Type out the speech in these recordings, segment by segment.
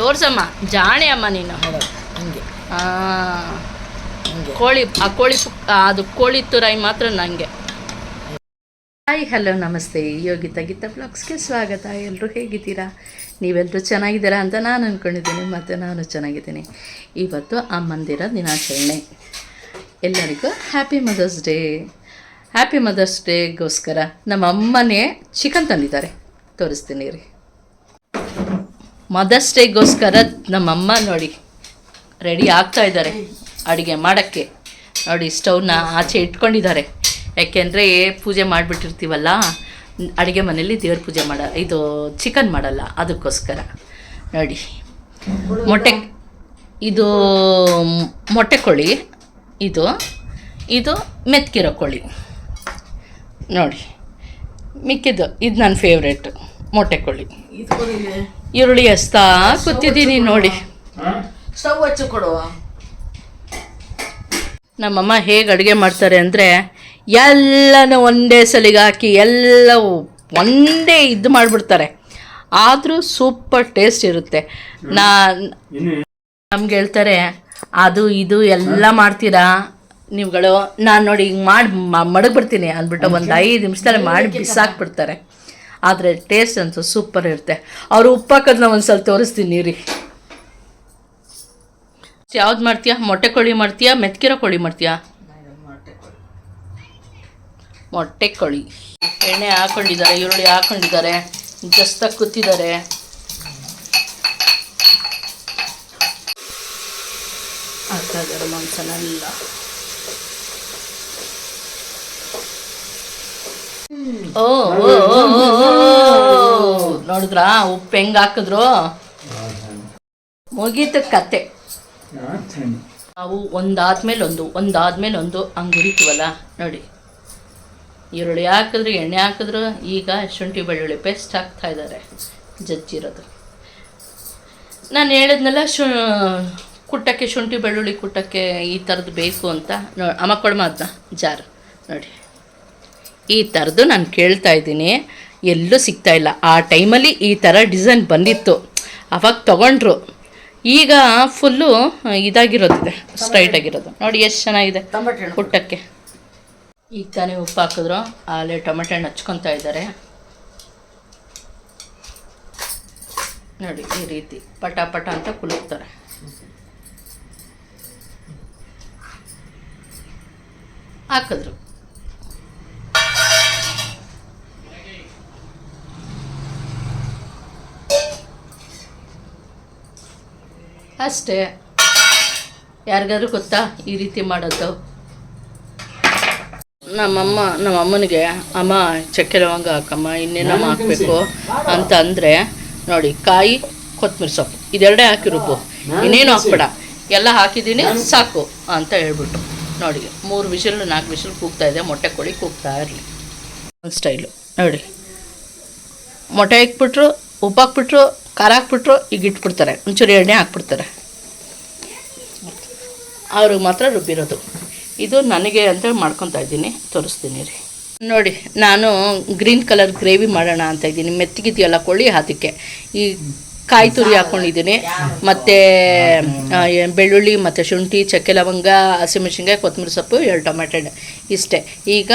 ತೋರ್ಸಮ್ಮ ಜಾಣೆ ಅಮ್ಮ ನೀನು ಹಂಗೆ. ಕೋಳಿ ಆ ಕೋಳಿ ಅದು ಕೋಳಿ ತುರಾಯಿ ಮಾತ್ರ ನನಗೆ ಹಾಯ್ ಹಲೋ ನಮಸ್ತೆ. ಯೋಗಿತಾ ಗೀತಾ ಬ್ಲಾಗ್ಸ್ಗೆ ಸ್ವಾಗತ. ಎಲ್ಲರೂ ಹೇಗಿದ್ದೀರಾ? ನೀವೆಲ್ಲರೂ ಚೆನ್ನಾಗಿದ್ದೀರಾ ಅಂತ ನಾನು ಅಂದ್ಕೊಂಡಿದ್ದೀನಿ ಮತ್ತು ನಾನು ಚೆನ್ನಾಗಿದ್ದೀನಿ. ಇವತ್ತು ಅಮ್ಮಂದಿರ ದಿನಾಚರಣೆ. ಎಲ್ಲರಿಗೂ happy mother's day happy mother's ಡೇಗೋಸ್ಕರ ನಮ್ಮ ಅಮ್ಮನೇ ಚಿಕನ್ ತಂದಿದ್ದಾರೆ. ತೋರಿಸ್ತೀನಿ ರೀ ಮದರ್ಸ್ ಡೇಗೋಸ್ಕರ ನಮ್ಮಮ್ಮ ನೋಡಿ ರೆಡಿ ಆಗ್ತಾ ಇದ್ದಾರೆ ಅಡುಗೆ ಮಾಡೋಕ್ಕೆ. ನೋಡಿ ಸ್ಟವ್ನ ಆಚೆ ಇಟ್ಕೊಂಡಿದ್ದಾರೆ. ಯಾಕೆಂದರೆ ಪೂಜೆ ಮಾಡಿಬಿಟ್ಟಿರ್ತೀವಲ್ಲ, ಅಡುಗೆ ಮನೇಲಿ ದೇವ್ರ ಪೂಜೆ ಮಾಡ, ಇದು ಚಿಕನ್ ಮಾಡಲ್ಲ, ಅದಕ್ಕೋಸ್ಕರ. ನೋಡಿ, ಮೊಟ್ಟೆ, ಇದು ಮೊಟ್ಟೆ ಕೋಳಿ, ಇದು ಇದು ಮೆತ್ಕಿರೋ ಕೋಳಿ. ನೋಡಿ, ಮಿಕ್ಕಿದ್ದು, ಇದು ನನ್ನ ಫೇವ್ರೇಟು ಮೊಟ್ಟೆ ಕೋಳಿ. ಈರುಳ್ಳಿ ಹಸ್ತಾ ಕೂತಿದ್ದೀನಿ ನೋಡಿ. ಸ್ಟವ್ ಹಚ್ಚಿ ಕೊಡುವ. ನಮ್ಮಮ್ಮ ಹೇಗೆ ಅಡುಗೆ ಮಾಡ್ತಾರೆ ಅಂದರೆ ಎಲ್ಲನೂ ಒಂದೇ ಸಲಿಗೆ ಹಾಕಿ ಎಲ್ಲವೂ ಒಂದೇ ಇದು ಮಾಡಿಬಿಡ್ತಾರೆ. ಆದರೂ ಸೂಪರ್ ಟೇಸ್ಟ್ ಇರುತ್ತೆ. ನಾ ನಮ್ಗೆ ಹೇಳ್ತಾರೆ ಅದು ಇದು ಎಲ್ಲ ಮಾಡ್ತೀರಾ? ನೀವುಗಳು ನಾನು ನೋಡಿ ಹಿಂಗೆ ಮಾಡಿ ಮಡಗ್ಬಿಡ್ತೀನಿ. ಅಂದ್ಬಿಟ್ಟು ಒಂದು ಐದು ನಿಮಿಷದಲ್ಲಿ ಮಾಡಿ ಬಿಸಾಕ್ಬಿಡ್ತಾರೆ. ಆದರೆ ಟೇಸ್ಟ್ ಅಂತೂ ಸೂಪರ್ ಇರುತ್ತೆ. ಅವರು ಉಪ್ಪು ಹಾಕೋದನ್ನ ಒಂದು ತೋರಿಸ್ತೀನಿ ರೀ ಯಾವ್ದು ಮಾಡ್ತೀಯಾ? ಮೊಟ್ಟೆ ಕೋಳಿ ಮಾಡ್ತೀಯಾ? ಮೆತ್ಕಿರೋ ಕೋಳಿ ಮಾಡ್ತೀಯಾ? ಮೊಟ್ಟೆ ಕೋಳಿ. ಎಣ್ಣೆ ಹಾಕೊಂಡಿದ್ದಾರೆ ಈರುಳ್ಳಿ ಹಾಕೊಂಡಿದ್ದಾರೆ ಜಸ್ತಾಗಿ ಕೂತಿದ್ದಾರೆ. ಹಾಕ್ತಾ ಮಾಂಸನೆಲ್ಲ ಓ, ಓ, ಓ. ನೋಡಿದ್ರಾ? ಉಪ್ಪು ಹೆಂಗ್ ಹಾಕಿದ್ರು? ಮುಗೀತ ಕತೆ. ನಾವು ಒಂದಾದ್ಮೇಲೆ ಒಂದು ಒಂದಾದ್ಮೇಲೆ ಒಂದು ಹಂಗೆ ಹುರಿತೀವಲ್ಲ ನೋಡಿ. ಈರುಳ್ಳಿ ಹಾಕಿದ್ರು, ಎಣ್ಣೆ ಹಾಕಿದ್ರು, ಈಗ ಶುಂಠಿ ಬೆಳ್ಳುಳ್ಳಿ ಪೇಸ್ಟ್ ಹಾಕ್ತಾ ಇದ್ದಾರೆ ಜಜ್ಜಿರೋದು. ನಾನು ಹೇಳಿದ್ನಲ್ಲ, ಶು, ಕುಟ್ಟಕ್ಕೆ, ಶುಂಠಿ ಬೆಳ್ಳುಳ್ಳಿ ಕುಟ್ಟಕ್ಕೆ ಈ ಥರದ್ದು ಬೇಕು ಅಂತ. ನೋ, ಅಮ್ಮ ಕೊಡ್ಮ ಅದನ್ನ ಜಾರು. ನೋಡಿ. ಈ ಥರದ್ದು ನಾನು ಕೇಳ್ತಾ ಇದ್ದೀನಿ. ಎಲ್ಲೂ ಸಿಗ್ತಾ ಇಲ್ಲ. ಆ ಟೈಮಲ್ಲಿ ಈ ಥರ ಡಿಸೈನ್ ಬಂದಿತ್ತು. ಅವಾಗ ತೊಗೊಂಡ್ರು. ಈಗ ಫುಲ್ಲು ಇದಾಗಿರೋದಿದೆ. ಸ್ಟ್ರೈಟ್ ಆಗಿರೋದು. ನೋಡಿ ಎಷ್ಟು ಚೆನ್ನಾಗಿದೆ ಊಟಕ್ಕೆ. ಈಗ ತಾನೇ ಉಪ್ಪು ಹಾಕಿದ್ರು. ಆಲೆ ಟೊಮೆಟೊ ಹಣ್ಣು ಹಚ್ಕೊತಾ ಇದ್ದಾರೆ. ನೋಡಿ ಈ ರೀತಿ ಪಟ ಪಟ ಅಂತ ಕುಲುಕ್ತಾರೆ. ಹಾಕಿದ್ರು. ಅಷ್ಟೇ. ಯಾರಿಗಾದ್ರೂ ಗೊತ್ತಾ ಈ ರೀತಿ ಮಾಡೋದು? ನಮ್ಮಮ್ಮ ನಮ್ಮಮ್ಮನಿಗೆ ಅಮ್ಮ ಚಕ್ಕೆ ಲವಂಗ ಹಾಕಮ್ಮ ಇನ್ನೇನಮ್ಮ ಹಾಕಬೇಕು ಅಂತ ಅಂದರೆ ನೋಡಿ ಕಾಯಿ ಕೊತ್ತಂಬರಿ ಸೊಪ್ಪು. ಇದೆರಡೇ ಹಾಕಿ ರುಬ್ಬು ಇನ್ನೇನು ಹಾಕ್ಬೇಡ. ಎಲ್ಲ ಹಾಕಿದ್ದೀನಿ ಸಾಕು ಅಂತ ಹೇಳ್ಬಿಟ್ಟು. ನೋಡಿ ಮೂರು ವಿಷಲ್ ನಾಲ್ಕು ವಿಷಲ್ ಕೂಗ್ತಾ ಇದೆ. ಮೊಟ್ಟೆ ಕೊಡಿ ಕೂಗ್ತಾ ಇರಲಿ. ಒಂದು ಸ್ಟೈಲು ನೋಡಿ ಮೊಟ್ಟೆ ಹಾಕ್ಬಿಟ್ರು ಉಪ್ಪು ಹಾಕ್ಬಿಟ್ರು ಖಾರ ಹಾಕ್ಬಿಟ್ರು, ಈಗ ಇಟ್ಬಿಡ್ತಾರೆ. ಒಂಚೂರು ಎಣ್ಣೆ ಹಾಕ್ಬಿಡ್ತಾರೆ. ಅವ್ರಿಗೆ ಮಾತ್ರ ರುಬ್ಬಿರೋದು. ಇದು ನನಗೆ ಅಂತ ಮಾಡ್ಕೊತಾ ಇದ್ದೀನಿ. ತೋರಿಸ್ತೀನಿ ರೀ. ನೋಡಿ, ನಾನು ಗ್ರೀನ್ ಕಲರ್ ಗ್ರೇವಿ ಮಾಡೋಣ ಅಂತ ಇದ್ದೀನಿ. ಮೆತ್ತಗಿದೆಯಲ್ಲ ಕೊಳ್ಳಿ ಅದಕ್ಕೆ ಈ ಕಾಯಿ ತುರಿ ಹಾಕ್ಕೊಂಡಿದ್ದೀನಿ ಮತ್ತು ಬೆಳ್ಳುಳ್ಳಿ, ಮತ್ತು ಶುಂಠಿ, ಚಕ್ಕೆ ಲವಂಗ ಹಸಿಮೆಣ್ಸಿನ್ಕಾಯಿ ಕೊತ್ತಂಬರಿ ಸೊಪ್ಪು, ಎರಡು ಟೊಮೆಟೊ ಇಷ್ಟೇ. ಈಗ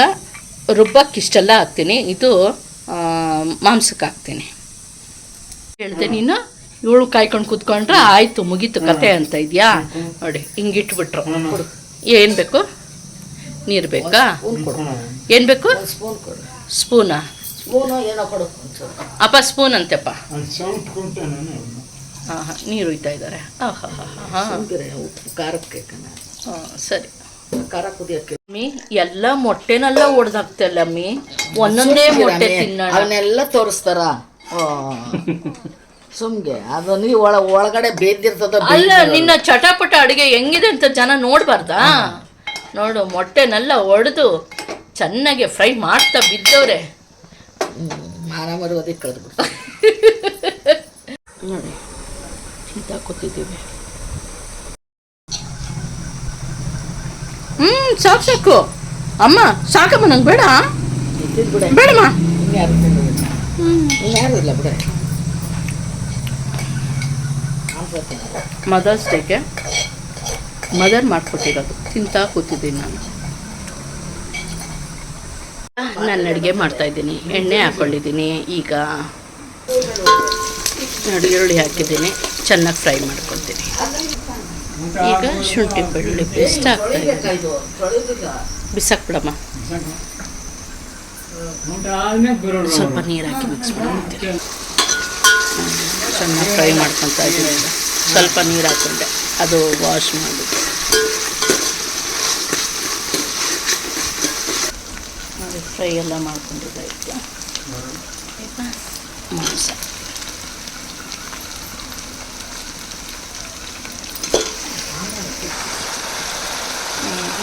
ರುಬ್ಬಕ್ಕೆ ಇಷ್ಟೆಲ್ಲ ಹಾಕ್ತೀನಿ. ಇದು ಮಾಂಸಕ್ಕೆ ಹಾಕ್ತೀನಿ. ಹೇಳ್ದೆ ನೀನು ಇವಳು ಕಾಯ್ಕೊಂಡು ಕೂತ್ಕೊಂಡ್ರೆ ಆಯ್ತು, ಮುಗೀತು ಕತೆ ಅಂತ ಇದೆಯಾ? ನೋಡಿ, ಹಿಂಗಿಟ್ಬಿಟ್ರು. ಏನು ಬೇಕು? ನೀರು ಬೇಕಾ? ಏನ್ ಬೇಕು? ಸ್ಪೂನ್? ಅಪ್ಪ, ಸ್ಪೂನ್ ಅಂತೆಪ್ಪ ಹಾಂ ನೀರು ಒಯ್ತಾ ಇದ್ದಾರೆ. ಹಾಂ ಸರಿ. ಅಮ್ಮಿ ಎಲ್ಲ ಮೊಟ್ಟೆನೆಲ್ಲ ಒಡೆದಾಗ್ತಲ್ಲ ಅಮ್ಮಿ ಒಂದೊಂದೇ ಮೊಟ್ಟೆ ತಿನ್ನೋಣ. ಅವನ್ನೆಲ್ಲ ತೋರಿಸ್ತಾರ? ಸುಮ್ಗೆ ಅದು ನೀವು ಒಳ ಒಳಗಡೆ ಬೇದಿರ್ತದ ಅಲ್ಲ ನಿನ್ನ ಚಟಪಟ ಅಡುಗೆ ಹೆಂಗಿದೆ ಅಂತ ಜನ ನೋಡ್ಬಾರ್ದ? ನೋಡು ಮೊಟ್ಟೆನೆಲ್ಲ ಒಡೆದು ಚೆನ್ನಾಗಿ ಫ್ರೈ ಮಾಡ್ತಾ ಬಿದ್ದವ್ರೆ. ಮಾನ ಮರುವುದಕ್ಕೆ ಕಳೆದ್ಬಿಟ್ಟು ನೋಡಿ ಚಿಂತ ಕೂತಿದ್ದೀವಿ. ಹ್ಞೂ ಸಾಕು ಸಾಕು. ಅಮ್ಮ ಸಾಕಮ್ಮ ನಂಗೆ ಬಿಡೆ. ಬೇಡಮ್ಮ. ಮದರ್ಸ್ ಡೇಗೆ ಮದರ್ ಮಾಡ್ಕೊಟ್ಟಿರೋದು. ತಿಂತಾ ಕೂತಿದ್ದೀನಿ ನಾನು. ನಾನು ಅಡುಗೆ ಮಾಡ್ತಾಯಿದ್ದೀನಿ ಎಣ್ಣೆ ಹಾಕ್ಕೊಂಡಿದ್ದೀನಿ ಈಗ ನೋಡಿ ಈರುಳ್ಳಿ ಹಾಕಿದ್ದೀನಿ. ಚೆನ್ನಾಗಿ ಫ್ರೈ ಮಾಡ್ಕೊತೀನಿ ಈಗ ಶುಂಠಿ ಬೆಳ್ಳುಳ್ಳಿ ಪೇಸ್ಟ್ ಹಾಕ್ತಾ ಇದ್ದೀನಿ. ಬಿಸಾಕ್ಬಿಡಮ್ಮ. ಸ್ವಲ್ಪ ನೀರು ಹಾಕಿ ಮಿಕ್ಸ್ ಮಾಡ್ತೀನಿ ಚೆನ್ನಾಗಿ ಫ್ರೈ ಮಾಡ್ಕೊತಾ ಇದ್ದೀನಿ. ಸ್ವಲ್ಪ ನೀರು ಹಾಕೊಂಡೆ. ಅದು ವಾಶ್ ಮಾಡಿಬಿಟ್ಟು ನೋಡಿ ಫ್ರೈ ಎಲ್ಲ ಮಾಡ್ಕೊಂಡಿದ್ದಾಯ್ತು ಮಾಂಸ ಈಗ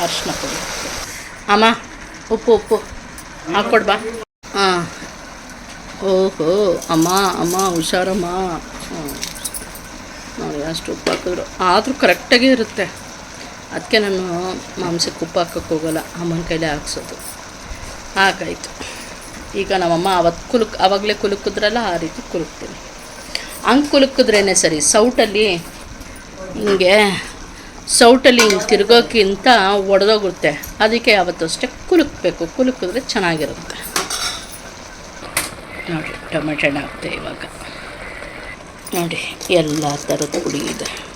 ಅರಿಶಿನ ಪುಡಿ. ಅಮ್ಮ, ಉಪ್ಪು ಉಪ್ಪು. ಹಾಕ್ಕೊಡ್ಬಾ ಹಾಂ. ಓಹೋ, ಅಮ್ಮ ಅಮ್ಮ, ಹುಷಾರಮ್ಮ. ಹ್ಞೂ ನೋಡಿ, ಅಷ್ಟು ಉಪ್ಪು ಹಾಕಿದ್ರು. ಆದರೂ ಕರೆಕ್ಟಾಗೇ ಇರುತ್ತೆ. ಅದಕ್ಕೆ ನಾನು ಮಾಂಸಕ್ಕೆ ಉಪ್ಪು ಹಾಕೋಕ್ಕೆ ಹೋಗಲ್ಲ. ಅಮ್ಮನ ಕೈಲೇ ಹಾಕ್ಸೋದು. ಹಾಗಾಯಿತು. ಈಗ ನಮ್ಮಮ್ಮ ಅವತ್ತು ಕುಲುಕ್, ಅವಾಗಲೇ ಕುಲುಕಿದ್ರಲ್ಲ, ಆ ರೀತಿ ಕುಲುಕ್ತೀನಿ. ಹಂಗೆ ಕುಲುಕಿದ್ರೇ ಸರಿ, ಸೌಟಲ್ಲಿ ಹಿಂಗೆ ಸೌಟಲ್ಲಿ ಹಿಂಗೆ ತಿರುಗೋಕ್ಕಿಂತ ಒಡೆದೋಗುತ್ತೆ. ಅದಕ್ಕೆ ಯಾವತ್ತೂ ಅಷ್ಟೇ ಕುಲುಕಬೇಕು. ಕುಲುಕಿದ್ರೆ ಚೆನ್ನಾಗಿರುತ್ತೆ. ನೋಡಿ, ಟೊಮೆಟೊ ಹಣ್ಣು ಹಾಕ್ತೆ ಇವಾಗ. ನೋಡಿ, ಎಲ್ಲ ಥರದ ಪುಡಿ ಇದೆ.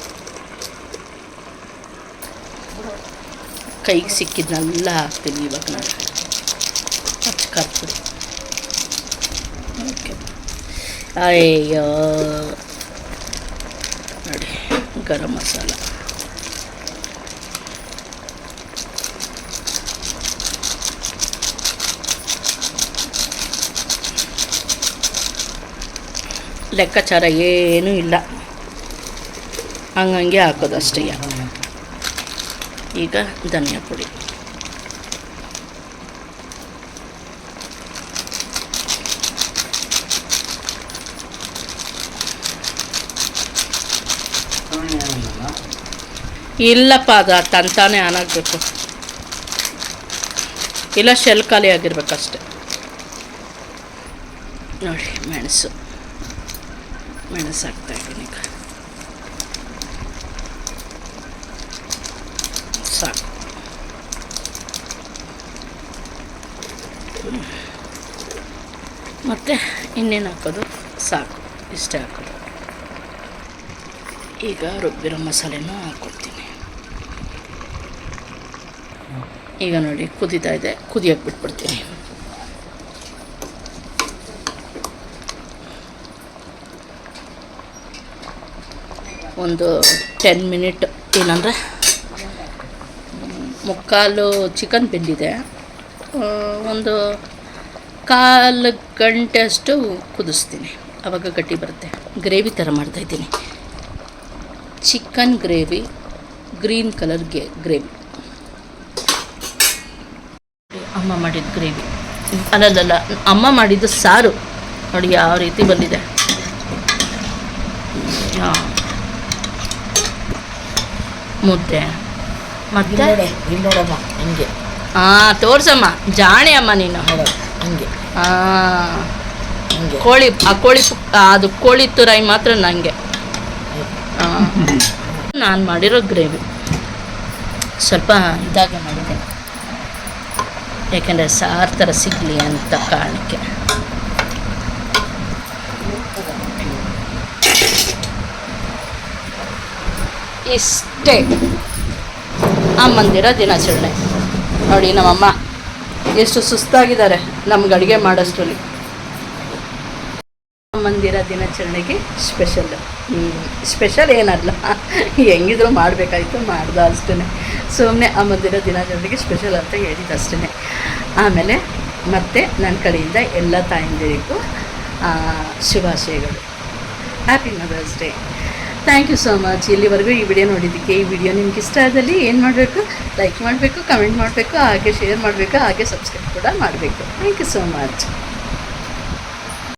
ಕೈಗೆ ಸಿಕ್ಕಿದ್ನೆಲ್ಲ ಹಾಕ್ತೀನಿ ಇವಾಗ ನಾನು. ಹಚ್ಚ ಖಾರ ಪುಡಿ. ಓಕೆ. ಅಯ್ಯೋ. ನೋಡಿ, ಗರಂ ಮಸಾಲ. ಲೆಕ್ಕಾಚಾರ ಏನೂ ಇಲ್ಲ. ಹಂಗಂಗೆ ಹಾಕೋದು ಅಷ್ಟೇ. ಈಗ ಧನಿಯಾ ಪುಡಿ. ಇಲ್ಲಪ್ಪ, ಅದು ತಂತಾನೆ ಆನ್ ಆಗಬೇಕು. ಇಲ್ಲ, ಶೆಲ್ ಖಾಲಿ ಆಗಿರ್ಬೇಕಷ್ಟೆ ನೋಡಿ, ಮೆಣಸು. ಮೆಣಸು ಹಾಕ್ತಾ ಇದ್ದೀನಿ ಈಗ ಸಾಕು ಮತ್ತು ಇನ್ನೇನು ಹಾಕೋದು? ಸಾಕು, ಇಷ್ಟೇ ಹಾಕೋದು. ಈಗ ರುಬ್ಬಿರೋ ಮಸಾಲೆನೂ ಹಾಕ್ಕೊಡ್ತೀನಿ ಈಗ ನೋಡಿ, ಕುದೀತಾ ಇದೆ, ಕುದಿಯೋಕೆ ಬಿಟ್ಬಿಡ್ತೀನಿ. ಒಂದು ಟೆನ್ ಮಿನಿಟ್ ಏನಂದರೆ, ಮುಕ್ಕಾಲು ಚಿಕನ್ ಬೆಂದಿದೆ. ಒಂದು ಕಾಲು ಗಂಟೆ ಅಷ್ಟು ಕುದಿಸ್ತೀನಿ. ಆವಾಗ ಗಟ್ಟಿ ಬರುತ್ತೆ. ಗ್ರೇವಿ ಥರ ಮಾಡ್ತಾಯಿದ್ದೀನಿ ಚಿಕನ್ ಗ್ರೇವಿ ಗ್ರೀನ್ ಕಲರ್ಗೆ ಗ್ರೇವಿ ಅಮ್ಮ ಮಾಡಿದ ಗ್ರೇವಿ ಅಲ್ಲಲ್ಲ ಅಮ್ಮ ಮಾಡಿದ್ದು ಸಾರು. ನೋಡಿ ಯಾವ ರೀತಿ ಬಂದಿದೆ. ಆ. ಮುದ್ದೆ. ಮತ್ತೆ? ಹಂಗೆ. ಹಾಂ ತೋರ್ಸಮ್ಮ ಜಾಣೆ ಅಮ್ಮ ನೀನು ಹಂಗೆ. ಹಾಂ ಕೋಳಿ ಆ ಕೋಳಿ ಅದು ಕೋಳಿ ತುರಾಯಿ ಮಾತ್ರ ನನಗೆ ನಾನು ಮಾಡಿರೋ ಗ್ರೇವಿ. ಸ್ವಲ್ಪ ಇದಾಗೆ ಮಾಡಿದೆ. ಯಾಕೆಂದರೆ ಸಾರು ಥರ ಸಿಗಲಿ ಅಂತ ಕಾರಣಕ್ಕೆ. ಇಷ್ಟೇ. ಅಮ್ಮಂದಿರ ದಿನಾಚರಣೆ. ನೋಡಿ ನಮ್ಮಮ್ಮ ಎಷ್ಟು ಸುಸ್ತಾಗಿದ್ದಾರೆ. ನಮ್ಗೆ ಅಡುಗೆ ಮಾಡೋಷ್ಟರಲ್ಲಿ. ಮಂದಿರ ದಿನಾಚರಣೆಗೆ ಸ್ಪೆಷಲ್ ಸ್ಪೆಷಲ್ ಏನಲ್ಲ. ಹೆಂಗಿದ್ರು ಮಾಡಬೇಕಾಯ್ತು, ಮಾಡ್ದ ಅಷ್ಟೇ ಸುಮ್ಮನೆ ಆ ದಿನಾಚರಣೆಗೆ ಸ್ಪೆಷಲ್ ಅಂತ ಹೇಳಿದ್ದು ಅಷ್ಟೇ ಆಮೇಲೆ ಮತ್ತೆ ನನ್ನ ಕಡೆಯಿಂದ ಎಲ್ಲ ತಾಯಂದಿರಿಗೂ ಶುಭಾಶಯಗಳು. Happy mother's day thank you so much ಇಲ್ಲಿವರೆಗೂ ಈ ವಿಡಿಯೋ ನೋಡಿದ್ದಕ್ಕೆ ಈ ವಿಡಿಯೋ ನಿಮ್ಗೆ ಇಷ್ಟ ಆದಲ್ಲಿ ಏನು ಮಾಡಬೇಕು? ಲೈಕ್ ಮಾಡಬೇಕು ಕಮೆಂಟ್ ಮಾಡಬೇಕು, ಹಾಗೆ ಶೇರ್ ಮಾಡಬೇಕು, ಹಾಗೆ ಸಬ್ಸ್ಕ್ರೈಬ್ ಕೂಡ ಮಾಡಬೇಕು. Thank you so much